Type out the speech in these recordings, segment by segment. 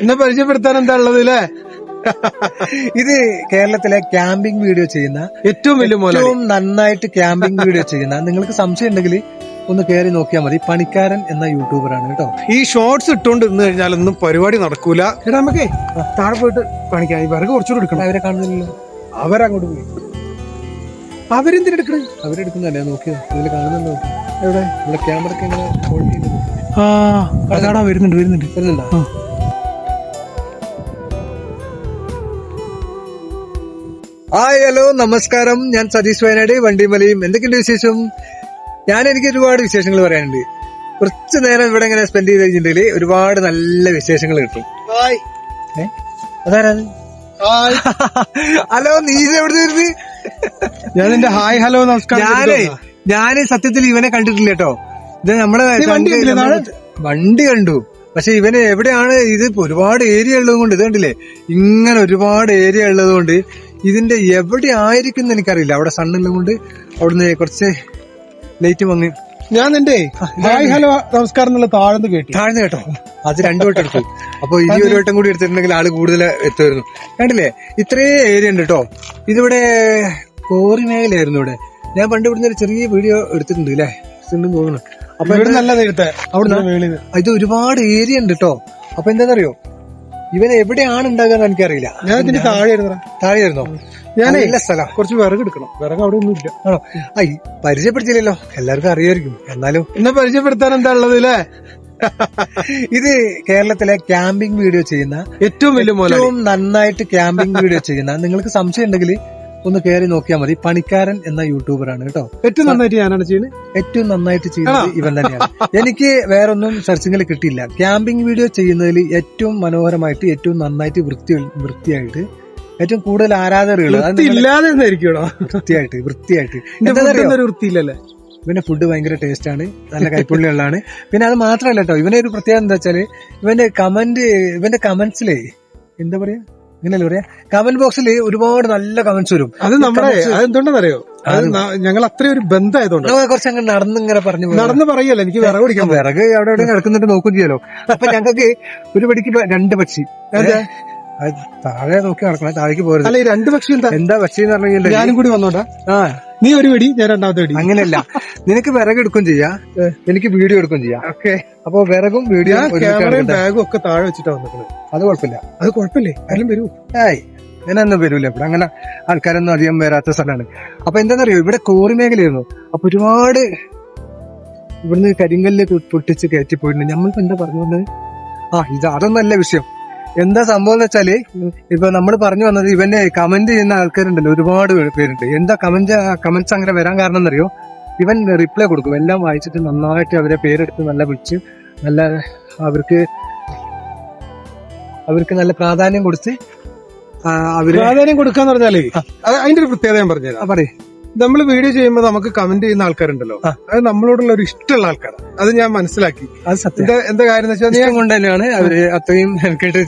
എന്നെ പരിചയപ്പെടുത്താൻ എന്താ ഉള്ളത് അല്ലേ ഇത് കേരളത്തിലെ ക്യാമ്പിംഗ് വീഡിയോ ചെയ്യുന്ന ഏറ്റവും വലിയ ഏറ്റവും നന്നായിട്ട് ക്യാമ്പിംഗ് വീഡിയോ ചെയ്യുന്ന നിങ്ങൾക്ക് സംശയം ഉണ്ടെങ്കിൽ ഒന്ന് കയറി നോക്കിയാൽ മതി. പണിക്കാരൻ എന്ന യൂട്യൂബർ ആണ് കേട്ടോ. ഈ ഷോർട്സ് ഇട്ടുകൊണ്ട് നിന്ന് കഴിഞ്ഞാൽ ഒന്നും പരിപാടി നടക്കൂല. എടാ നമുക്കേ താഴെ പോയിട്ട് പണിക്കാൻ വിറക് കുറച്ചുകൂടെ എടുക്കണം. അവരെ കാണുന്നില്ലല്ലോ. അവരങ്ങോട്ട് പോയി. അവരെന്തിനെടുക്കണേ അവരെടുക്കുന്നല്ലേ നോക്കിയോ ഇതിൽ കാണുന്നുണ്ടോ? എവിടെ? നമ്മുടെ ക്യാമറ ഒക്കെ ഇങ്ങനെ ഹോൾഡ് ചെയ്യുന്നുണ്ട്. ആ വരുന്നുണ്ട് വരുന്നുണ്ട്. വരുന്നുണ്ടോ? ഹായ് ഹലോ നമസ്കാരം. ഞാൻ സതീഷ് വയനാട് വണ്ടിമലയും. എന്തൊക്കെയുണ്ട് വിശേഷം? ഞാൻ എനിക്ക് ഒരുപാട് വിശേഷങ്ങൾ പറയാനുണ്ട്. കുറച്ച് നേരം ഇവിടെ ഇങ്ങനെ സ്പെൻഡ് ചെയ്ത് കഴിഞ്ഞിട്ടുണ്ടെങ്കിൽ ഒരുപാട് നല്ല വിശേഷങ്ങൾ കിട്ടും. ഏ? അതാരാത് ഹലോ നീ എവിടെ ഞാൻ നിന്റെ ഹായ് ഹലോ നമസ്കാരം ഞാനേ ഞാൻ സത്യത്തിൽ ഇവനെ കണ്ടിട്ടില്ല കേട്ടോ. ഇത് നമ്മളെ വണ്ടി വണ്ടി കണ്ടു. പക്ഷെ ഇവന് എവിടെയാണ് ഇത്? ഒരുപാട് ഏരിയ ഉള്ളത് കൊണ്ട് ഇത് കണ്ടില്ലേ? ഇങ്ങനെ ഒരുപാട് ഏരിയ ഉള്ളത് കൊണ്ട് ഇതിന്റെ എവിടെ ആയിരിക്കും എന്ന് എനിക്കറിയില്ല. അവിടെ സണ്ണുള്ളത് കൊണ്ട് അവിടുന്ന് കുറച്ച് ലൈറ്റ് വന്ന് ഞാൻ നിന്റെ ഹായ് ഹലോ നമസ്കാരം എന്നുള്ള താഴ്ന്ന് കേട്ടു. താഴ്ന്നു കേട്ടോ. അത് രണ്ടു വട്ടം എടുത്തു. അപ്പൊ ഇനി ഒരു വട്ടം കൂടി എടുത്തിട്ടുണ്ടെങ്കിൽ ആൾ കൂടുതൽ എത്തുമായിരുന്നു. കണ്ടില്ലേ? ഇത്രേ ഏരിയ ഉണ്ട് കേട്ടോ ഇതിവിടെ കോറി മേഖലയായിരുന്നു ഇവിടെ. ഞാൻ പണ്ട് ഇവിടുന്ന് ഒരു ചെറിയ വീഡിയോ എടുത്തിട്ടുണ്ട് അല്ലേ തോന്നുന്നു. അപ്പൊ ഇവിടെ നല്ല നേരത്തെ അവിടെ ഇത് ഒരുപാട് ഏരിയ ഉണ്ട് കേട്ടോ അപ്പൊ എന്താണെന്നറിയോ ഇവൻ എവിടെയാണ് ഉണ്ടാകാന്ന് എനിക്കറിയില്ല. ഞാൻ ഇതിന്റെ താഴെ ഇരുന്നടാ താഴെയായിരുന്നോ. ഞാൻ ഇല്ല സ്ഥലം. കുറച്ച് വിറക് എടുക്കണം. വിറക് അവിടെ ഒന്നും ഇല്ല. ആണോ? ആ പരിചയപ്പെടുത്തില്ലല്ലോ എല്ലാവർക്കും അറിയായിരിക്കും. എന്നാലും എന്നെ പരിചയപ്പെടുത്താൻ എന്താ ഉള്ളത് അല്ലേ ഇത് കേരളത്തിലെ ക്യാമ്പിംഗ് വീഡിയോ ചെയ്യുന്ന ഏറ്റവും വലിയ ഏറ്റവും നന്നായിട്ട് ക്യാമ്പിംഗ് വീഡിയോ ചെയ്യുന്ന നിങ്ങൾക്ക് സംശയം ഉണ്ടെങ്കിൽ ഒന്ന് കയറി നോക്കിയാൽ മതി. പണിക്കാരൻ എന്ന യൂട്യൂബറാണ് കേട്ടോ. ഏറ്റവും നന്നായിട്ട് ഞാനാണ് ചെയ്യുന്നത്? ഏറ്റവും നന്നായിട്ട് ചെയ്യുന്നത് ഇവൻ തന്നെയാണ്. എനിക്ക് വേറൊന്നും സെർച്ചിങ്ങിൽ കിട്ടിയില്ല. ക്യാമ്പിംഗ് വീഡിയോ ചെയ്യുന്നതിൽ ഏറ്റവും മനോഹരമായിട്ട് ഏറ്റവും നന്നായിട്ട് വൃത്തി വൃത്തിയായിട്ട് ഏറ്റവും കൂടുതൽ ആരാധകരുകൾ നിങ്ങൾ ഇല്ലാതെ വൃത്തിയായിട്ട് വൃത്തിയായിട്ട്. വൃത്തിയില്ലല്ലേ? ഇവന്റെ ഫുഡ് ഭയങ്കര ടേസ്റ്റ് ആണ്. നല്ല കൈപ്പുള്ളിയുള്ളതാണ്. പിന്നെ അത് മാത്രമല്ല കേട്ടോ ഇവന്റെ ഒരു പ്രത്യേകത എന്താ വെച്ചാൽ ഇവന്റെ കമന്റ് ഇവന്റെ കമന്റ്സിലേ എന്താ പറയാ? ഇങ്ങനെയല്ലേ പറയാ? കമന്റ് ബോക്സിൽ ഒരുപാട് നല്ല കമന്റ്സ് വരും. അത് നമ്മുടെ അതെന്തുകൊണ്ടെന്നറിയോ അത് ഞങ്ങൾ അത്രയും ഒരു ബന്ധമായതുകൊണ്ട്. കുറച്ച് അങ്ങ് നടന്നിങ്ങനെ പറഞ്ഞു. നടന്ന് പറയല്ലോ എനിക്ക് വിറക് പിടിക്കാൻ പോ- വിറക് അവിടെ എവിടെ കിടക്കുന്നുണ്ട് നോക്കുകയും ചെയ്യാലോ. അപ്പൊ ഞങ്ങൾക്ക് ഒരു പടിക്ക് രണ്ട് പക്ഷി. താഴെ നോക്കി നടക്കണം. താഴേക്ക് പോരുത്. അല്ല ഈ രണ്ട് പക്ഷി എന്താ എന്താ പക്ഷി എന്ന് പറഞ്ഞു ഞാനും കൂടി വന്നോട്ടാ? ആ. നീ ഒരു വെടി ഞാൻ രണ്ടാമത്തെ വെടി. അങ്ങനെയല്ല. നിനക്ക് വിറക് എടുക്കും ചെയ്യാ. എനിക്ക് വീഡിയോ എടുക്കും ചെയ്യാം. ഓക്കെ. അപ്പൊ വിറകും വീഡിയോ ക്യാമറയും ബാഗും ഒക്കെ താഴെ വെച്ചിട്ടാ വന്നത് അത് കുഴപ്പമില്ല. അത് കുഴപ്പമില്ലേ? ആരും വരൂ. ഏയ് ഞാനൊന്നും വരൂല ഇവിടെ. അങ്ങനെ ആൾക്കാരൊന്നും അധികം വരാത്ത സ്ഥലമാണ്. അപ്പൊ എന്താണെന്നറിയോ ഇവിടെ കോറി മേഖലയായിരുന്നു. അപ്പൊ ഒരുപാട് ഇവിടുന്ന് കരിങ്കല്ല് പൊട്ടിച്ച് കയറ്റി പോയിട്ടുണ്ട് നമ്മളിപ്പോ എന്താ പറഞ്ഞു വന്നത് ആ ഇത് അതൊന്നല്ല വിഷയം. എന്താ സംഭവം എന്ന് വെച്ചാൽ ഇപ്പൊ നമ്മൾ പറഞ്ഞു വന്നത് ഇവന്റെ കമന്റ് ചെയ്യുന്ന ആൾക്കാരുണ്ടല്ലോ ഒരുപാട് പേരുണ്ട്. എന്താ കമന്റ് കമന്റ്സ് അങ്ങനെ വരാൻ കാരണം എന്നറിയോ? ഇവൻ റിപ്ലൈ കൊടുക്കും. എല്ലാം വായിച്ചിട്ട് നന്നായിട്ട് അവരെ പേരെടുത്ത് നല്ല വിളിച്ച് നല്ല അവർക്ക് അവർക്ക് നല്ല പ്രാധാന്യം കൊടുത്ത് അവർ പ്രാധാന്യം കൊടുക്കാന്ന് പറഞ്ഞാലേ അത് അതിന്റെ ഒരു പ്രത്യേകത ഞാൻ പറഞ്ഞുതരാം. ആ, പറയ്. നമ്മൾ വീഡിയോ ചെയ്യുമ്പോൾ നമുക്ക് കമന്റ് ചെയ്യുന്ന ആൾക്കാരുണ്ടല്ലോ. അത് നമ്മളോടുള്ള ഒരു ഇഷ്ടമുള്ള ആൾക്കാരാണ്. അത് ഞാൻ മനസ്സിലാക്കി. അത് സത്യം. എന്താ കാര്യം എന്ന് വെച്ചാൽ ഞാൻ കൊണ്ട് തന്നെയാണ് അവർ അത്രയും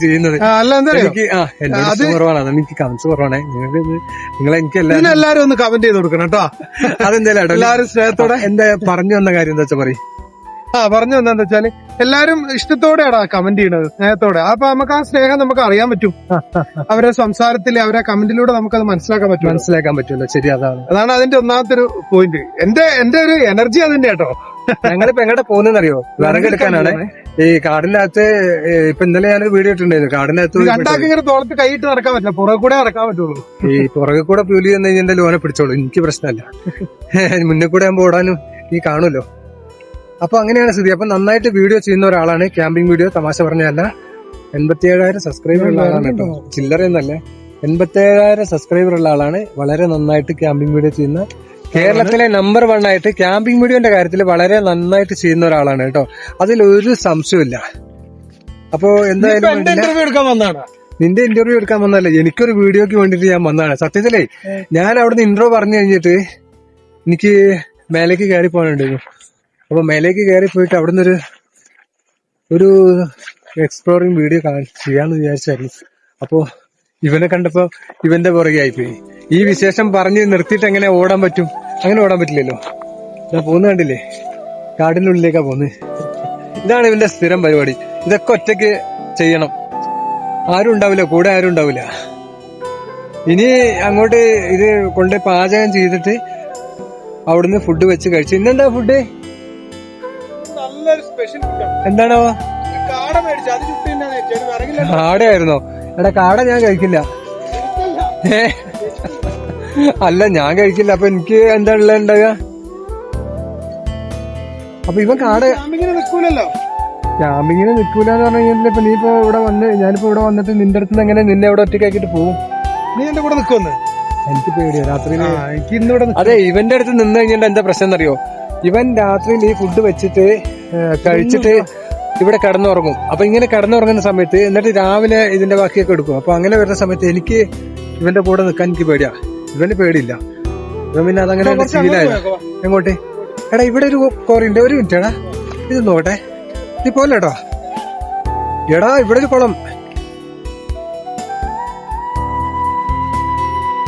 ചെയ്യുന്നത്. അല്ല എന്താ എനിക്ക് കുറവാണ്. എനിക്ക് കമന്റ്സ് കുറവാണ്. നിങ്ങൾക്ക് നിങ്ങൾ എനിക്ക് ഒന്ന് കമന്റ് ചെയ്ത് കൊടുക്കണം കേട്ടോ. അതെന്തായാലും എല്ലാവരും സ്നേഹത്തോടെ. എന്താ പറഞ്ഞു വന്ന കാര്യം എന്താ വെച്ചാ പറയും? ആ പറഞ്ഞു എന്താന്ന് വെച്ചാൽ എല്ലാരും ഇഷ്ടത്തോടെയാണ് കമന്റ് ചെയ്യണത് സ്നേഹത്തോടെ. അപ്പൊ നമുക്ക് ആ സ്നേഹം നമുക്ക് അറിയാൻ പറ്റും. അവരെ സംസാരത്തിൽ അവരെ കമന്റിലൂടെ നമുക്ക് അത് മനസ്സിലാക്കാൻ പറ്റും. മനസ്സിലാക്കാൻ പറ്റുമല്ലോ. ശരി അതാണ്. അതാണ് അതിന്റെ ഒന്നാമത്തെ ഒരു പോയിന്റ് എന്റെ എന്റെ ഒരു എനർജി അതിന്റെ കേട്ടോ. ഞങ്ങളിപ്പോ എങ്ങോട്ട് പോകുന്നറിയോ വിറകെടുക്കാനാണ് ഈ കാടിനകത്ത് ഇപ്പൊ ഇന്നലെ ഞാനൊരു വീഡിയോ ഇട്ടിട്ടുണ്ടായിരുന്നു. കാടിനകത്ത് രണ്ടാൾക്ക് ഇങ്ങനെ തോളത്ത് കൈയിട്ട് നടക്കാൻ പറ്റില്ല. പുറകെ കൂടെ നടക്കാൻ പറ്റുള്ളൂ. ഈ പുറകെ കൂടെ പുലി വന്നു കഴിഞ്ഞാൽ ലോനെ പിടിച്ചോളൂ. എനിക്ക് പ്രശ്നമല്ല. മുന്നേ കൂടെ ഞാൻ ഓടാനും നീ കാണുമല്ലോ. അപ്പൊ അങ്ങനെയാണ് സ്ഥിതി. അപ്പൊ നന്നായിട്ട് വീഡിയോ ചെയ്യുന്ന ഒരാളാണ് ക്യാമ്പിംഗ് വീഡിയോ തമാശ പറഞ്ഞല്ല എൺപത്തി ഏഴായിരം സബ്സ്ക്രൈബർ ഉള്ള ആളാണ് കേട്ടോ. ചില്ലറയൊന്നല്ല എൺപത്തി ഏഴായിരം സബ്സ്ക്രൈബർ ഉള്ള ആളാണ്. വളരെ നന്നായിട്ട് ക്യാമ്പിംഗ് വീഡിയോ ചെയ്യുന്ന കേരളത്തിലെ നമ്പർ വൺ ആയിട്ട് ക്യാമ്പിംഗ് വീഡിയോന്റെ കാര്യത്തിൽ വളരെ നന്നായിട്ട് ചെയ്യുന്ന ഒരാളാണ് കേട്ടോ. അതിൽ ഒരു സംശയമില്ല അപ്പോ എന്തായാലും നിന്റെ ഇന്റർവ്യൂ എടുക്കാൻ വന്നതല്ല. എനിക്കൊരു വീഡിയോക്ക് വേണ്ടിട്ട് ഞാൻ വന്നതാണ്. സത്യത്തിലേ ഞാൻ അവിടുന്ന് ഇന്റർവ്യൂ പറഞ്ഞു കഴിഞ്ഞിട്ട് എനിക്ക് മേലേക്ക് കയറി പോകാനുണ്ടായിരുന്നു. അപ്പൊ മേലേക്ക് കയറി പോയിട്ട് അവിടുന്ന് ഒരു ഒരു എക്സ്പ്ലോറിങ് വീഡിയോ ചെയ്യാന്ന് വിചാരിച്ചായിരുന്നു. അപ്പോ ഇവനെ കണ്ടപ്പോ ഇവന്റെ പുറകെ ആയിപ്പോയി. ഈ വിശേഷം പറഞ്ഞ് നിർത്തിയിട്ട് എങ്ങനെ ഓടാൻ പറ്റും? അങ്ങനെ ഓടാൻ പറ്റില്ലല്ലോ. ഞാൻ പോകുന്ന കണ്ടില്ലേ? കാടിന്റെ ഉള്ളിലേക്കാ പോകുന്നത് ഇതാണ് ഇവന്റെ സ്ഥിരം പരിപാടി. ഇതൊക്കെ ഒറ്റയ്ക്ക് ചെയ്യണം. ആരും ഉണ്ടാവില്ല കൂടെ ആരും ഉണ്ടാവില്ല. ഇനി അങ്ങോട്ട് ഇത് കൊണ്ട് പാചകം ചെയ്തിട്ട് അവിടുന്ന് ഫുഡ് വെച്ച് കഴിച്ചു. ഇന്നെന്താ ഫുഡ് നല്ലൊരു സ്പെഷ്യൽ ഫുഡാണ് എന്താണോ? കാട മേടിച്ചു അത് ചുട്ടി തന്നെയാണ് ചേച്ചി വിറകില്ല കാടയായിരുന്നോ? എടാ കാട ഞാൻ കഴിക്കില്ല. ഏ? അല്ല ഞാൻ കഴിക്കില്ല. അപ്പൊ എനിക്ക് എന്താ ഉള്ളത് ഉണ്ടാകുക അപ്പൊ ഇവൻ കാട ക്യാമ്പിങ്ങിന് നിൽക്കൂലല്ലോ. ക്യാമ്പിങ്ങിന് നിൽക്കൂല എന്ന് പറഞ്ഞു കഴിഞ്ഞാൽ ഇപ്പൊ നീ ഇപ്പൊ ഇവിടെ വന്ന് ഞാനിപ്പോ ഇവിടെ വന്നിട്ട് നിന്റെ അടുത്ത് നിന്ന് എങ്ങനെ നിന്നെ ഇവിടെ ഒറ്റയ്ക്കാക്കിട്ട് പോകും നീ എന്റെ കൂടെ നിൽക്കുമെന്ന് എനിക്ക് പേടിയാ. രാത്രി എനിക്ക് ഇന്നിവിടെ അതെ ഇവന്റെ അടുത്ത് നിന്ന് കഴിഞ്ഞാൽ എന്താ പ്രശ്നം എന്നറിയോ? ഇവൻ രാത്രിയിൽ ഈ ഫുഡ് വെച്ചിട്ട് കഴിച്ചിട്ട് ഇവിടെ കടന്നുറങ്ങും. അപ്പൊ ഇങ്ങനെ കടന്നുറങ്ങുന്ന സമയത്ത് എന്നിട്ട് രാവിലെ ഇതിന്റെ ബാക്കിയൊക്കെ എടുക്കും. അപ്പൊ അങ്ങനെ വരുന്ന സമയത്ത് എനിക്ക് ഇവന്റെ കൂടെ നിൽക്കാൻ എനിക്ക് പേടിയാ. ഇവന് പേടിയില്ല. ഇവൻ പിന്നെ അതങ്ങനെ എങ്ങോട്ടെ? എടാ ഇവിടെ ഒരു കോറിയുണ്ട് ഒരു മിനിറ്റ് എടാ. ഇത് നോക്കട്ടെ. നീ പോലെടാ എടാ ഇവിടെ ഒരു കുളം.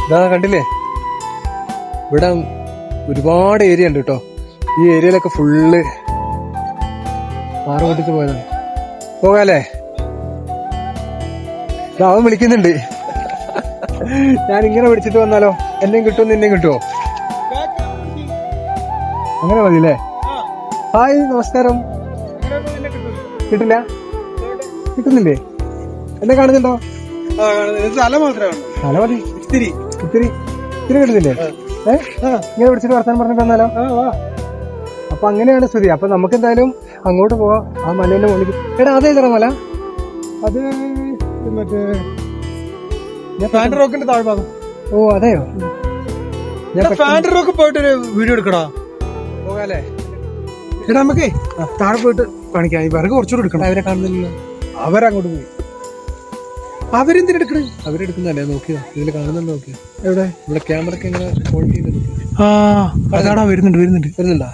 ഇതാ കണ്ടില്ലേ? ഇവിടെ ഒരുപാട് ഏരിയ ഉണ്ട് കേട്ടോ. ഈ ഏരിയയിലൊക്കെ ഫുള്ള് പാറ പൊട്ടിച്ച് പോയതാണ്. പോകാല്ലേ? ദാ അവൻ വിളിക്കുന്നുണ്ട്. ഞാൻ ഇങ്ങനെ വിളിച്ചിട്ട് വന്നാലോ? എന്നെയും കിട്ടും നിന്നെയും കിട്ടുമോ അങ്ങനെ മതി അല്ലേ ഹായ് നമസ്കാരം. കിട്ടില്ല? കിട്ടുന്നില്ലേ? എന്നെ കാണുന്നുണ്ടോ? തല മാത്രമാണ്. തല മതി. ഇത്തിരി. ഇത്തിരി. ഇത്തിരി കിട്ടുന്നില്ലേ? ഏഹ് ഇങ്ങനെ വിളിച്ചിട്ട് വർത്താനം പറഞ്ഞിട്ട് വന്നാലോ. അപ്പൊ അങ്ങനെയാണ് സ്ഥിതി. അപ്പൊ നമുക്ക് എന്തായാലും അങ്ങോട്ട് പോവാം. ആ മലേന്റെ മുകളിൽ എടാ അതേ അതേതറ മല? അത് മറ്റേ ഫാൻഡ് റോക്കിന്റെ താഴ്ഭാഗം. ഓ അതെയോ? ഞാൻ ഫാൻഡ് റോക്ക് പോയിട്ട് ഒരു വീഡിയോ എടുക്കടാ. പോകാല്ലേ? എടാ നമുക്കേ താഴെ പോയിട്ട് കാണിക്കാം. ഇവർക്ക് കുറച്ചുകൂടി എടുക്കണം. അവരെ കാണുന്നില്ല അവരങ്ങോട്ട് പോയി. അവരെന്തിനാ എടുക്കണേ? അവരെടുക്കുന്നല്ലേ നോക്കിയോ? ഇതിൽ കാണുന്നുണ്ട് നോക്കിയോ? എവിടെ? ഇവിടെ ക്യാമറക്ക് എങ്ങനെ ഹോൾഡ് ചെയ്യുന്നുണ്ട്? ആ അതാടാ വരുന്നുണ്ട് വരുന്നുണ്ട്. വരുന്നുണ്ടോ?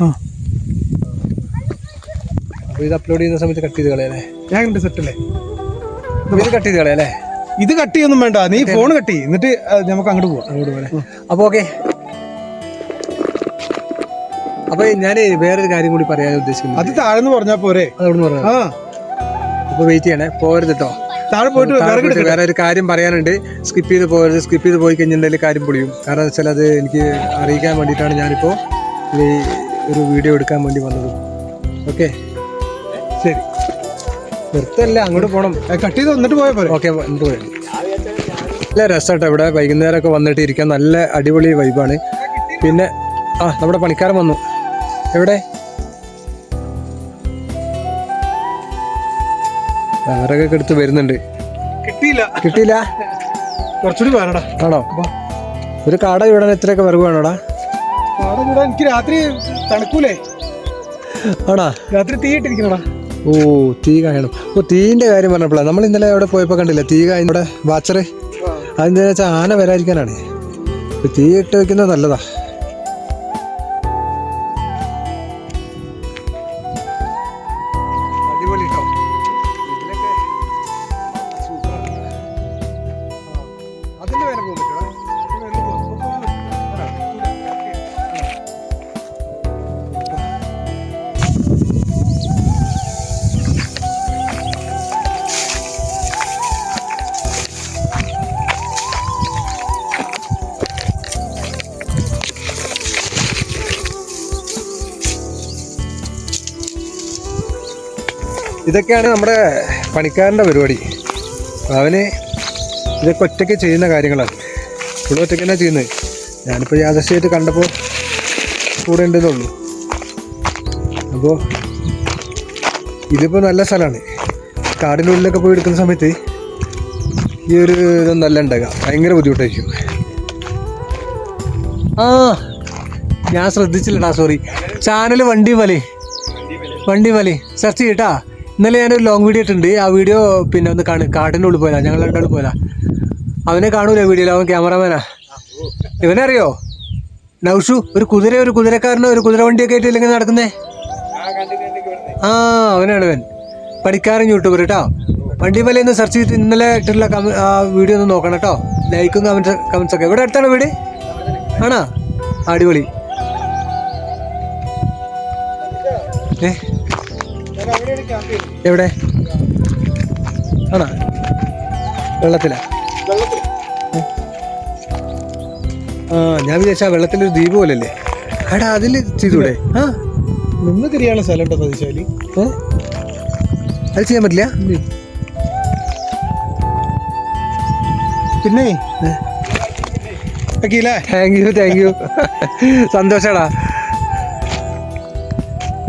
ആ. അപ്പൊ ഇത് അപ്ലോഡ് ചെയ്യുന്ന സമയത്ത് കട്ട് ചെയ്ത് കളയല്ലേ ഞാൻ കണ്ട് സെറ്റല്ലേ ഇത് കട്ട് ചെയ്ത് കളയല്ലേ ഇത് കട്ട് ചെയ്യൊന്നും വേണ്ട. നീ ഫോൺ കട്ട് ചെയ്യും. എന്നിട്ട് നമുക്ക് അങ്ങോട്ട് പോവാം. അങ്ങോട്ട് പോലെ അപ്പോൾ ഓക്കെ. അപ്പൊ ഞാൻ വേറൊരു കാര്യം കൂടി പറയാൻ ഉദ്ദേശിക്കുന്നത് അത് താഴെന്ന് പറഞ്ഞാൽ പോരെ. അതവിടെ പറഞ്ഞു ആ. അപ്പൊ വെയിറ്റ് ചെയ്യണേ. പോരുത് കേട്ടോ താഴെ പോയിട്ട് വേറെ ഒരു കാര്യം പറയാനുണ്ട്. സ്കിപ്പ് ചെയ്ത് പോകരുത് സ്കിപ്പ് ചെയ്ത് പോയി കഴിഞ്ഞിട്ടുണ്ടെങ്കിൽ കാര്യം പൊളിയും. കാരണം വെച്ചാൽ അത് എനിക്ക് അറിയിക്കാൻ വേണ്ടിയിട്ടാണ് ഞാനിപ്പോൾ ഈ ഒരു വീഡിയോ എടുക്കാൻ വേണ്ടി വന്നത്. ഓക്കെ? ശരി. നിർത്തല്ല അങ്ങോട്ട് പോകണം കട്ട് ചെയ്ത് വന്നിട്ട് പോയാൽ പോരെ. ഓക്കെ നല്ല രസമാട്ടോ ഇവിടെ വൈകുന്നേരമൊക്കെ വന്നിട്ട് ഇരിക്കാൻ നല്ല അടിപൊളി വൈബാണ് പിന്നെ ആ നമ്മുടെ പണിക്കാരൻ വന്നു. എവിടെ? വിറകൊക്കെ എടുത്ത് വരുന്നുണ്ട്. കിട്ടിയില്ല. കിട്ടിയില്ല? കുറച്ചുകൂടി വേണടാ ആണോ? ഒരു കാട ഇവിടെ വേണോടാ അവിടെ കൂടെ എനിക്ക് രാത്രി തണുക്കൂലേ. ആണാ? രാത്രി തീ ഇട്ടിരിക്കണടാ ഓ തീ കാണും ഓ തീന്റെ കാര്യം പറഞ്ഞപ്പോഴാണ് നമ്മൾ ഇന്നലെ അവിടെ പോയപ്പോ കണ്ടില്ല തീ ഇവിടെ വാച്ചറ്? അതെന്താ വെച്ചാൽ ആന വരാതിരിക്കാനാണ്. തീ ഇട്ട് വെക്കുന്നത് നല്ലതാ. അതിന്റെ വേറെ പോകാൻ ഇതൊക്കെയാണ് നമ്മുടെ പണിക്കാരന്റെ പരിപാടി. അവന് ഇതൊക്കെ ഒറ്റയ്ക്ക് ചെയ്യുന്ന കാര്യങ്ങളാണ്. ഇവിടെ ഒറ്റയ്ക്ക് തന്നെ ചെയ്യുന്നത്. ഞാനിപ്പോൾ യാദർശിയായിട്ട് കണ്ടപ്പോൾ കൂടെ ഉണ്ടെന്നുള്ളൂ അപ്പോൾ ഇതിപ്പോൾ നല്ല സ്ഥലമാണ്. കാടിന്റെ ഉള്ളിലൊക്കെ പോയി എടുക്കുന്ന സമയത്ത് ഈ ഒരു ഇതൊന്നല്ല ഉണ്ടാകുക. ഭയങ്കര ബുദ്ധിമുട്ടായിരിക്കും. ആ ഞാൻ ശ്രദ്ധിച്ചില്ലടാ സോറി ചാനൽ വണ്ടി മലി. വണ്ടി മലി. സെർച്ച് ചെയ്യട്ടാ ഇന്നലെ ഞാനൊരു ലോങ് വീഡിയോ ഇട്ടുണ്ട് ആ വീഡിയോ പിന്നെ ഒന്ന് കാണും കാട്ടിന്റെ ഉള്ളിൽ പോയതാ. ഞങ്ങൾ രണ്ടാളും പോയതാ. അവനെ കാണൂല വീഡിയോയിൽ അവൻ ക്യാമറമാനാ ഇവനെ അറിയോ നൗഷു ഒരു കുതിര ഒരു കുതിരക്കാരനോ ഒരു കുതിര വണ്ടിയൊക്കെ ആയിട്ട് ഇല്ലെങ്കിൽ നടക്കുന്നേ? ആ അവനാണ് അവൻ. പണിക്കാരൻ യൂട്യൂബർ കേട്ടോ വണ്ടി മല ഒന്ന് സെർച്ച് ചെയ്ത് ഇന്നലെ ആ വീഡിയോ ഒന്ന് നോക്കണം കേട്ടോ ലൈക്കും കമൻസ് കമൻസ് ഒക്കെ. ഇവിടെ അടുത്താണ് വീട്? ആണോ? അടിപൊളി. ഏ? എവിടെ? ആണോ? വെള്ളത്തിലാ? ആ ഞാൻ വിചാരിച്ച ആ വെള്ളത്തിലൊരു ദ്വീപ് പോലല്ലേ? എടാ അതിൽ ചെയ്തൂടെ? ആ? നിന്ന് തിരിയാണ് സ്ഥലം ഉണ്ടോ ഏ? അത് ചെയ്യാൻ പറ്റില്ല? പിന്നെ? താങ്ക് യു താങ്ക് യു സന്തോഷടാ.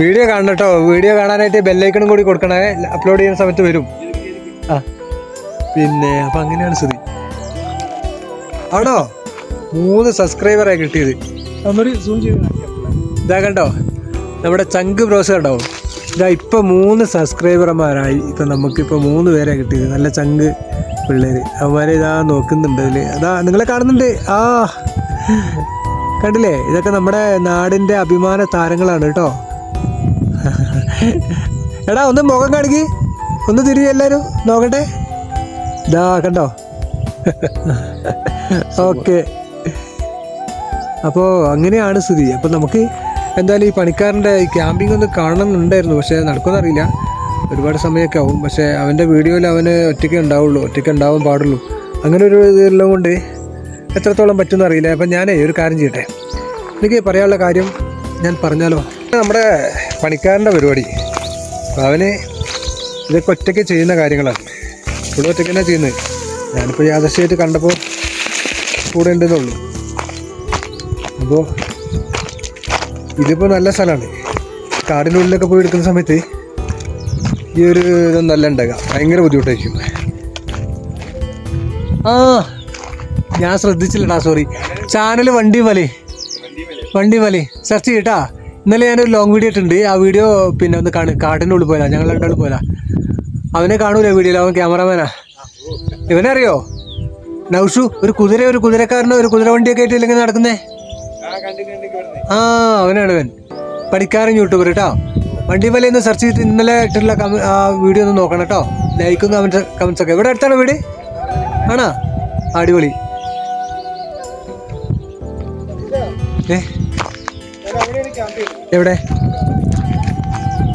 വീഡിയോ കാണട്ടോ വീഡിയോ കാണാനായിട്ട് ബെല്ലൈക്കണും കൂടി കൊടുക്കണേ. അപ്ലോഡ് ചെയ്യുന്ന സമയത്ത് വരും. ആ. പിന്നെ അപ്പൊ അങ്ങനെയാണ് സ്ഥിതി. ആണോ മൂന്ന് സബ്സ്ക്രൈബറായി കിട്ടിയത്. ഒന്നൊരു സൂം ചെയ്ത് ഇതാ കണ്ടോ? നമ്മുടെ ചങ്ക് ബ്രോസ് കണ്ടോ? ഇതാ ഇപ്പൊ മൂന്ന് സബ്സ്ക്രൈബർമാരായി ഇപ്പൊ നമുക്കിപ്പോ മൂന്ന് പേരെ കിട്ടിയത്. നല്ല ചങ്ക് പിള്ളേര്. അവന്മാരെ ഇതാ നോക്കുന്നുണ്ട് അതിൽ. അതാ നിങ്ങളെ കാണുന്നുണ്ട്. ആ. കണ്ടില്ലേ? ഇതൊക്കെ നമ്മുടെ നാടിന്റെ അഭിമാന താരങ്ങളാണ് കേട്ടോ എടാ ഒന്ന് മുഖം കാണിക്ക്. ഒന്ന് തിരികെ എല്ലാവരും നോക്കട്ടെ. ഇതാ കണ്ടോ? ഓക്കെ. അപ്പോൾ അങ്ങനെയാണ് സ്ഥിതി. അപ്പോൾ നമുക്ക് എന്തായാലും ഈ പണിക്കാരന്റെ ഈ ക്യാമ്പിംഗ് ഒന്ന് കാണണമെന്നുണ്ടായിരുന്നു പക്ഷേ നടക്കുമെന്നറിയില്ല. ഒരുപാട് സമയമൊക്കെ ആവും. പക്ഷേ അവന്റെ വീഡിയോയിൽ അവന് ഒറ്റയ്ക്ക് ഉണ്ടാവുള്ളൂ. ഒറ്റയ്ക്ക് ഉണ്ടാവാൻ പാടുള്ളൂ. അങ്ങനെ ഒരു ഇതെല്ലാം കൊണ്ട് എത്രത്തോളം പറ്റുമെന്ന് അറിയില്ല അപ്പം ഞാനേ ഒരു കാര്യം ചെയ്യട്ടെ. എനിക്ക് പറയാനുള്ള കാര്യം ഞാൻ പറഞ്ഞാലോ? നമ്മുടെ പണിക്കാരന്റെ പരിപാടി. അവന് ഇതൊക്കെ ഒറ്റയ്ക്ക് ചെയ്യുന്ന കാര്യങ്ങളാണ്. ഇവിടെ ഒറ്റയ്ക്ക് തന്നെ ചെയ്യുന്നത്. ഞാനിപ്പോൾ യാദർശിയായിട്ട് കണ്ടപ്പോൾ കൂടെ ഉണ്ടെന്നുള്ളൂ അപ്പോൾ ഇതിപ്പോൾ നല്ല സ്ഥലമാണ്. കാടിനുള്ളിലൊക്കെ പോയി എടുക്കുന്ന സമയത്ത് ഈ ഒരു ഇതൊന്നും അല്ല ഉണ്ടാകുക ഭയങ്കര ബുദ്ധിമുട്ടായിരിക്കും. ആ ഞാൻ ശ്രദ്ധിച്ചില്ലടാ സോറി ചാനൽ വണ്ടി മലി വണ്ടി മലി സെർച്ച് ചെയ്യട്ടാ ഇന്നലെ ഞാനൊരു ലോങ് വീഡിയോ ഇട്ടുണ്ട് ആ വീഡിയോ പിന്നെ ഒന്ന് കാണും കാട്ടിന്റെ ഉള്ളിൽ പോയാ ഞങ്ങൾ രണ്ടാളും പോയാ അവനെ കാണൂല വീഡിയോയിൽ അവൻ ക്യാമറമാനാ ഇവനറിയോ? നൗഷു ഒരു കുതിര ഒരു കുതിരക്കാരനോ ഒരു കുതിര വണ്ടിയൊക്കെ ആയിട്ട് ഇല്ലെങ്കിൽ നടക്കുന്നേ? ആ അവനാണ് അവൻ പഠിക്കാറ് യൂട്യൂബർ കേട്ടോ വണ്ടി വലയൊന്ന് സെർച്ച് ചെയ്തിട്ട് ഇന്നലെ കമ- ആ വീഡിയോ ഒന്ന് നോക്കണം കേട്ടോ ലൈക്കും കമൻസ് കമൻസ് ഒക്കെ. ഇവിടെ അടുത്താണ് വീട്? ആണോ? അടിപൊളി. ഏ? എവിടെ?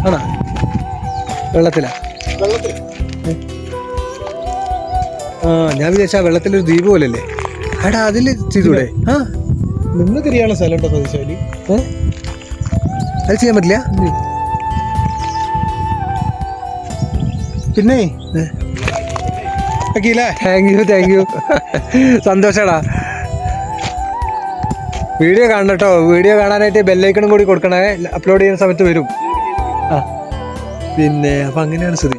ആണോ? വെള്ളത്തിലാ? ആ ഞാൻ വിചാരിച്ച വെള്ളത്തിലൊരു ദ്വീപ് പോലല്ലേ എടാ അതിൽ ചെയ്തൂടെ ആ നിന്ന് തിരിയാനുള്ള സ്ഥലം ഉണ്ടോ ചോദിച്ചാൽ? അത് ചെയ്യാൻ പറ്റില്ല? പിന്നെ? താങ്ക് യു താങ്ക് യു സന്തോഷടാ. വീഡിയോ കാണണം കേട്ടോ. വീഡിയോ കാണാനായിട്ട് ബെല്ലൈക്കണും കൂടി കൊടുക്കണേ. അപ്ലോഡ് ചെയ്യുന്ന സമയത്ത് വരും. ആ പിന്നെ അപ്പം അങ്ങനെയാണ് സ്ഥിതി.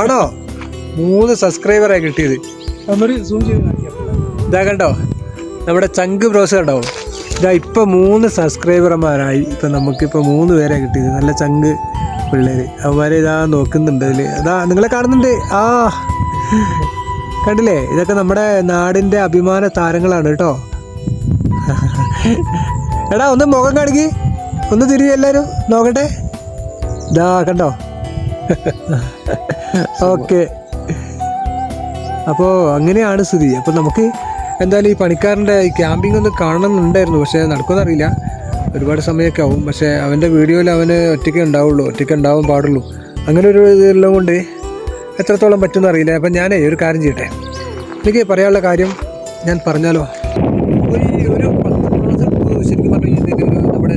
ആണോ? മൂന്ന് സബ്സ്ക്രൈബറായി കിട്ടിയത്. നമ്മൾ സൂം ചെയ്ത് ഇതാ കണ്ടോ? നമ്മുടെ ചങ്ക് ബ്രോസ് കണ്ടോ ഇതാ ഇപ്പൊ മൂന്ന് സബ്സ്ക്രൈബർമാരായി ഇപ്പൊ നമുക്കിപ്പോ മൂന്ന് പേരെ കിട്ടിയത്. നല്ല ചങ്ക് പിള്ളേര്. അവന്മാരെ ഇതാ നോക്കുന്നുണ്ട് അതിൽ അതാ നിങ്ങളെ കാണുന്നുണ്ട്. ആ കണ്ടില്ലേ? ഇതൊക്കെ നമ്മുടെ നാടിന്റെ അഭിമാന താരങ്ങളാണ് കേട്ടോ. എടാ ഒന്ന് മുഖം കാണിക്ക്. ഒന്ന് തിരികെ എല്ലാവരും നോക്കട്ടെ. ഇതാ കണ്ടോ? ഓക്കെ. അപ്പോൾ അങ്ങനെയാണ് സ്ഥിതി. അപ്പോൾ നമുക്ക് എന്തായാലും ഈ പണിക്കാരന്റെ ഈ ക്യാമ്പിംഗ് ഒന്ന് കാണണമെന്നുണ്ടായിരുന്നു പക്ഷേ നടക്കുമെന്നറിയില്ല. ഒരുപാട് സമയമൊക്കെ ആവും. പക്ഷേ അവന്റെ വീഡിയോയിൽ അവന് ഒറ്റയ്ക്ക് ഉണ്ടാവുള്ളൂ ഒറ്റയ്ക്ക് ഉണ്ടാവാൻ പാടുള്ളൂ. അങ്ങനെ ഒരു ഇതെല്ലാം കൊണ്ട് എത്രത്തോളം പറ്റുമെന്ന് അറിയില്ല അപ്പം ഞാനേ ഒരു കാര്യം ചെയ്യട്ടെ. എനിക്ക് പറയാനുള്ള കാര്യം ഞാൻ പറഞ്ഞാലോ ഒരു ഒരു പത്ത് മാസം ഇപ്പൊ ശരിക്കും പറഞ്ഞു കഴിഞ്ഞാൽ നമ്മുടെ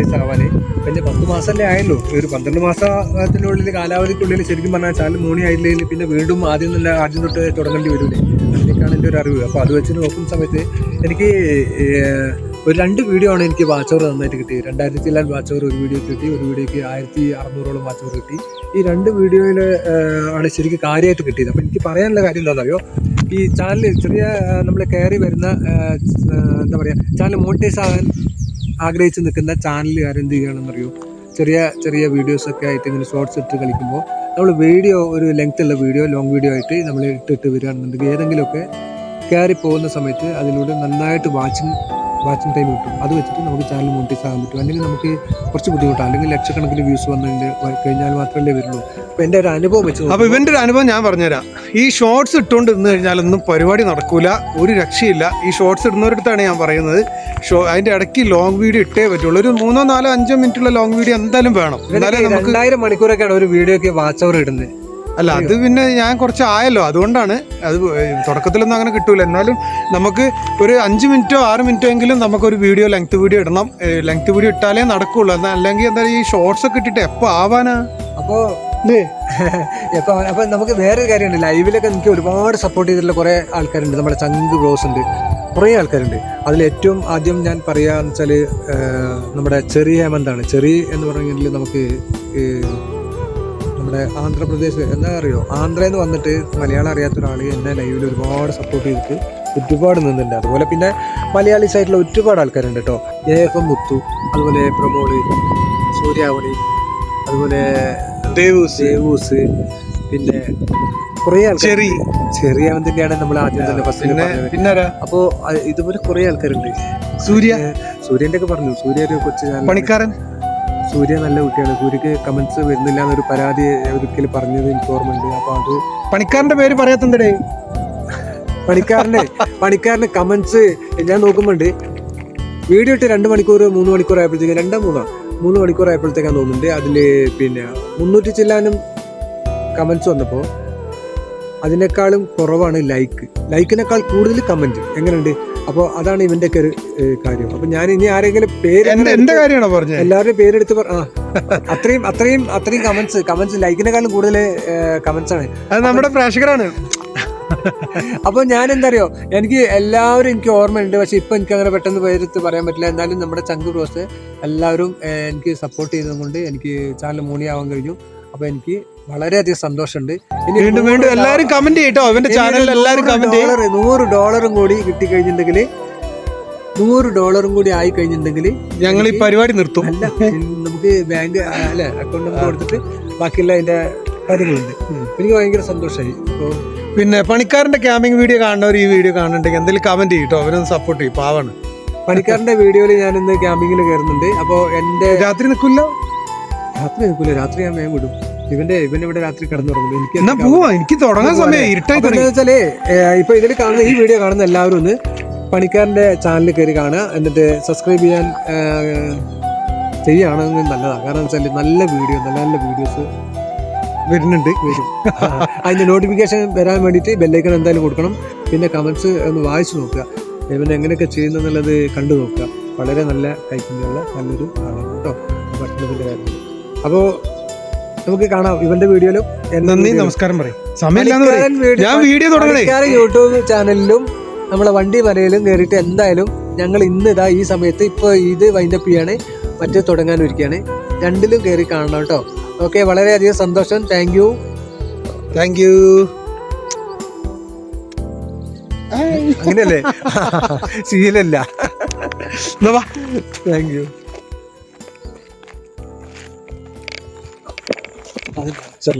മോണിറ്റൈസ് ആവാൻ പിന്നെ പത്ത് മാസമല്ലേ ആയല്ലോ ഒരു പന്ത്രണ്ട് മാസത്തിനുള്ളിൽ കാലാവധിക്കുള്ളിൽ ശരിക്കും പറഞ്ഞാൽ ചാനൽ മോണി ആയില്ലെങ്കിൽ പിന്നെ വീണ്ടും ആദ്യം തന്നെ ആദ്യം തൊട്ട് തുടങ്ങേണ്ടി വരില്ലേ അതിനേക്കാണ് എന്റെ ഒരു അറിവ്. അപ്പോൾ അത് വെച്ച് നോക്കുന്ന സമയത്ത് എനിക്ക് ഒരു രണ്ട് വീഡിയോ ആണ് എനിക്ക് വാച്ച് ഓവർ നന്നായിട്ട് കിട്ടി. രണ്ടായിരത്തി ചില്ലാൻ വാച്ച് ഓവർ ഒരു വീഡിയോ കിട്ടി. ഒരു വീഡിയോക്ക് ആയിരത്തി അറുന്നൂറോളം വാച്ച് ഓവർ കിട്ടി. ഈ രണ്ട് വീഡിയോയിൽ ആണ് ശരിക്കും കാര്യമായിട്ട് കിട്ടിയത്. അപ്പോൾ എനിക്ക് പറയാനുള്ള കാര്യം എന്താണെന്നറിയോ? ഈ ചാനൽ ചെറിയ നമ്മൾ കയറി വരുന്ന എന്താ പറയുക ചാനൽ മോണിറ്റൈസ് ആകാൻ ആഗ്രഹിച്ച് നിൽക്കുന്ന ചാനലുകാർ എന്ത് ചെയ്യണമെന്നറിയോ ചെറിയ ചെറിയ വീഡിയോസൊക്കെ ആയിട്ട് ഇങ്ങനെ ഷോർട്സ് ഇട്ട് കളിക്കുമ്പോൾ നമ്മൾ വീഡിയോ ഒരു ലെങ്ത് ഉള്ള വീഡിയോ ലോങ് വീഡിയോ ആയിട്ട് നമ്മൾ ഇട്ടിട്ട് വരികയാണെന്നുണ്ടെങ്കിൽ ഏതെങ്കിലുമൊക്കെ കയറി പോകുന്ന സമയത്ത് അതിലൂടെ നന്നായിട്ട് വാച്ചിങ് വാച്ചിങ് ടൈം കിട്ടും. അത് വെച്ചിട്ട് നമുക്ക് ചാനൽ മോണിറ്റൈസ് ആകാൻ പറ്റും. അല്ലെങ്കിൽ നമുക്ക് കുറച്ച് ബുദ്ധിമുട്ടാണ്. അല്ലെങ്കിൽ ലക്ഷക്കണക്കിന് വ്യൂസ് വന്നതിന്റെ കഴിഞ്ഞാൽ മാത്രമല്ലേ വരുള്ളൂ. അപ്പോൾ എന്റെ ഒരു അനുഭവം വെച്ച് അപ്പോൾ ഇവന്റെ ഒരു അനുഭവം ഞാൻ പറഞ്ഞുതരാം. ഈ ഷോർട്സ് ഇട്ടുകൊണ്ട് കഴിഞ്ഞാൽ ഒന്നും പരിപാടി നടക്കൂല. ഒരു രക്ഷയില്ല. ഈ ഷോർട്സ് ഇടുന്നവരടുത്താണ് ഞാൻ പറയുന്നത്. ഷോ അതിന്റെ ഇടയ്ക്ക് ലോങ് വീഡിയോ ഇട്ടേ പറ്റുള്ളൂ. ഒരു മൂന്നോ നാലോ അഞ്ചോ മിനിറ്റുള്ള ലോങ് വീഡിയോ എന്തായാലും വേണം. എന്നാലും നമുക്ക് രണ്ടായിരം മണിക്കൂറൊക്കെയാണ് ഒരു വീഡിയോ ഒക്കെ വാച്ച് അവർ ഇടുന്നത്. അല്ല അത് പിന്നെ ഞാൻ കുറച്ച് ആയല്ലോ അതുകൊണ്ടാണ്. അത് തുടക്കത്തിലൊന്നും അങ്ങനെ കിട്ടൂല. എന്നാലും നമുക്ക് ഒരു അഞ്ച് മിനിറ്റോ ആറ് മിനിറ്റോ എങ്കിലും നമുക്കൊരു വീഡിയോ ലെങ്ത് വീഡിയോ ഇടണം. ലെങ്ത് വീഡിയോ ഇട്ടാലേ നടക്കുള്ളൂ. എന്നാൽ അല്ലെങ്കിൽ എന്താ ഈ ഷോർട്സ് ഒക്കെ ഇട്ടിട്ട് എപ്പോ ആവാനാ? അപ്പോ ഇപ്പൊ അപ്പൊ നമുക്ക് വേറൊരു കാര്യമുണ്ട്. ലൈവിലൊക്കെ എനിക്ക് ഒരുപാട് സപ്പോർട്ട് ചെയ്തിട്ടുള്ള കുറെ ആൾക്കാരുണ്ട്. നമ്മുടെ ചങ്ക് ബ്രോസ് ഉണ്ട്. കുറേ ആൾക്കാരുണ്ട്. അതിൽ ഏറ്റവും ആദ്യം ഞാൻ പറയാന്ന് വെച്ചാൽ ഏഹ്, നമ്മുടെ ചെറിയ ഹേമന്താണ്. ചെറിയ എന്ന് പറഞ്ഞെങ്കിൽ നമുക്ക് നമ്മുടെ ആന്ധ്രാപ്രദേശ്. എന്താ അറിയോ? ആന്ധ്രയിൽ നിന്ന് വന്നിട്ട് മലയാളം അറിയാത്ത ഒരാൾ എന്നെ ലൈവിൽ ഒരുപാട് സപ്പോർട്ട് ചെയ്തിട്ട് ഒരുപാട് നിന്നുണ്ട് അതുപോലെ പിന്നെ മലയാളീസ് ആയിട്ടുള്ള ഒരുപാട് ആൾക്കാരുണ്ട് കേട്ടോ. എ എഫ് എം മുത്തു അതുപോലെ പ്രമോൾ സൂര്യാവണി അതുപോലെ ദേവൂസ്. ദേവൂസ് പിന്നെ കുറേ ആൾക്കാർ ചെറി. ചെറിയ തന്നെയാണ് നമ്മൾ ആദ്യം തന്നെ ഫസ്റ്റ് പിന്നെ അപ്പോൾ? ഇതുപോലെ കുറേ ആൾക്കാരുണ്ട്. സൂര്യ. സൂര്യന്റെ ഒക്കെ പറഞ്ഞു. സൂര്യ ഒരു കൊച്ചു പണിക്കാരൻ. സൂര്യ നല്ല കുട്ടിയാണ്. സൂര്യക്ക് കമന്റ്സ് വരുന്നില്ല എന്നൊരു പരാതി ഒരിക്കൽ പറഞ്ഞത് എനിക്ക് ഓർമ്മയുണ്ട്. അപ്പൊ അത് പണിക്കാരന്റെ പേര് പറയാത്തണ്ടേ പണിക്കാരന് പണിക്കാരന്റെ കമന്റ്സ് ഞാൻ നോക്കുമ്പോണ്ട് വീഡിയോ ഇട്ട് രണ്ട് മണിക്കൂർ മൂന്ന് മണിക്കൂർ ആയപ്പോഴത്തേക്ക് രണ്ടോ മൂന്നോ മൂന്ന് മണിക്കൂർ ആയപ്പോഴത്തേക്കാണ് തോന്നുന്നുണ്ട്. അതിൽ പിന്നെ മുന്നൂറ്റി ചില്ലാനും കമന്റ്സ് വന്നപ്പോ അതിനേക്കാളും കുറവാണ് ലൈക്ക് ലൈക്കിനേക്കാൾ കൂടുതൽ കമന്റ് എങ്ങനെയുണ്ട്? അപ്പോൾ അതാണ് ഇവന്റെ ഒക്കെ ഒരു കാര്യം. അപ്പൊ ഞാൻ ഇനി ആരെങ്കിലും പേര് എന്റെ കാര്യമാണോ പറഞ്ഞത് എല്ലാവരുടെയും പേരെടുത്ത് ആ. അത്രയും അത്രയും അത്രയും കമന്റ്സ് കമന്റ്സ് ലൈക്കിനെക്കാളും കൂടുതൽ കമന്റ്സ് ആണ്. അത് നമ്മുടെ പ്രേക്ഷകരാണ്. അപ്പൊ ഞാൻ എന്താ അറിയോ എനിക്ക് എല്ലാവരും എനിക്ക് ഓർമ്മയുണ്ട്. പക്ഷെ ഇപ്പൊ എനിക്ക് അങ്ങനെ പെട്ടെന്ന് പേരെടുത്ത് പറയാൻ പറ്റില്ല. എന്നാലും നമ്മുടെ ചങ്ക് ബ്രോസ് എല്ലാവരും എനിക്ക് സപ്പോർട്ട് ചെയ്തതുകൊണ്ട് എനിക്ക് ചാനൽ മൂണിയാവാൻ കഴിഞ്ഞു. അപ്പൊ എനിക്ക് വളരെയധികം സന്തോഷമുണ്ട്. വീണ്ടും വീണ്ടും എല്ലാവരും കമന്റ് ചെയ്യട്ടോ. അവന്റെ ചാനലിൽ എല്ലാവരും കമന്റ് ചെയ്യും. നൂറ് ഡോളറും കൂടി കിട്ടിക്കഴിഞ്ഞിട്ടുണ്ടെങ്കിൽ നൂറ് ഡോളറും കൂടി ആയി കഴിഞ്ഞിട്ടുണ്ടെങ്കിൽ ഞങ്ങൾ ഈ പരിപാടി നിർത്തും. അല്ല നമുക്ക് ബാങ്ക് അല്ലെ അക്കൗണ്ട് നമ്പർ കൊടുത്തിട്ട് ബാക്കിയുള്ള അതിന്റെ കാര്യങ്ങളുണ്ട്. എനിക്ക് ഭയങ്കര സന്തോഷമായി. ഇപ്പോൾ പിന്നെ പണിക്കാരന്റെ ക്യാമ്പിംഗ് വീഡിയോ കാണുന്നവർ ഈ വീഡിയോ കാണുന്നുണ്ടെങ്കിൽ എന്തെങ്കിലും കമന്റ് ചെയ്യട്ടോ. അവരൊന്ന് സപ്പോർട്ട് ചെയ്യും. പാവാണ്. പണിക്കാരന്റെ വീഡിയോയിൽ ഞാൻ ഇന്ന് ക്യാമ്പിങ്ങിൽ കയറുന്നുണ്ട്. അപ്പോ എന്റെ രാത്രി നിൽക്കില്ല? രാത്രി നിൽക്കില്ല. രാത്രി ഞാൻ വേഗം വിടും. ഇവന്റെ ഇവൻ ഇവിടെ രാത്രി കിടന്നുറങ്ങും എനിക്ക് എന്നാ പോവാ എനിക്ക് തുടങ്ങാൻ സമയം ഇരുട്ടായി തുടങ്ങി. വെച്ചാലേ ഇപ്പൊ ഇതിൽ കാണുന്ന ഈ വീഡിയോ കാണുന്ന എല്ലാവരും ഒന്ന് പണിക്കാരന്റെ ചാനൽ കയറി കാണുക. എന്നിട്ട് സബ്സ്ക്രൈബ് ചെയ്യാൻ ചെയ്യുകയാണെങ്കിൽ നല്ലതാണ് കാരണം വെച്ചാൽ നല്ല വീഡിയോ നല്ല നല്ല വീഡിയോസ് വരുന്നുണ്ട് വരും. അതിന്റെ നോട്ടിഫിക്കേഷൻ വരാൻ വേണ്ടിയിട്ട് ബെല്ലൈക്കൺ എന്തായാലും കൊടുക്കണം. പിന്നെ കമന്റ്സ് ഒന്ന് വായിച്ചു നോക്കുക. ഇവൻ എങ്ങനെയൊക്കെ ചെയ്യുന്നെന്നുള്ളത് കണ്ടു നോക്കുക. വളരെ നല്ല കൈപ്പുണ്യമുള്ള നല്ലൊരു ആളാണ് കേട്ടോ. ഭക്ഷണത്തിന്റെ കാര്യത്തിൽ അപ്പോൾ നമുക്ക് കാണാം ഇവന്റെ വീഡിയോയിലും നന്ദി നമസ്കാരം പറയും. പണിക്കാരൻ ഞാൻ വീഡിയോ തുടങ്ങണേ. യൂട്യൂബ് ചാനലിലും നമ്മളെ വണ്ടി മലയിലും കയറിയിട്ട് എന്തായാലും ഞങ്ങൾ ഇന്ന് ഇതാ ഈ സമയത്ത് ഇപ്പോൾ ഇത് വൈൻഡപ്പ് ചെയ്യാണ്. മറ്റേ തുടങ്ങാനിരിക്കുകയാണ് രണ്ടിലും കയറി കാണണം കേട്ടോ. ഓക്കെ വളരെയധികം സന്തോഷം. താങ്ക് യു താങ്ക് യു അങ്ങനെയല്ലേ? ശീലല്ല. Thank you ser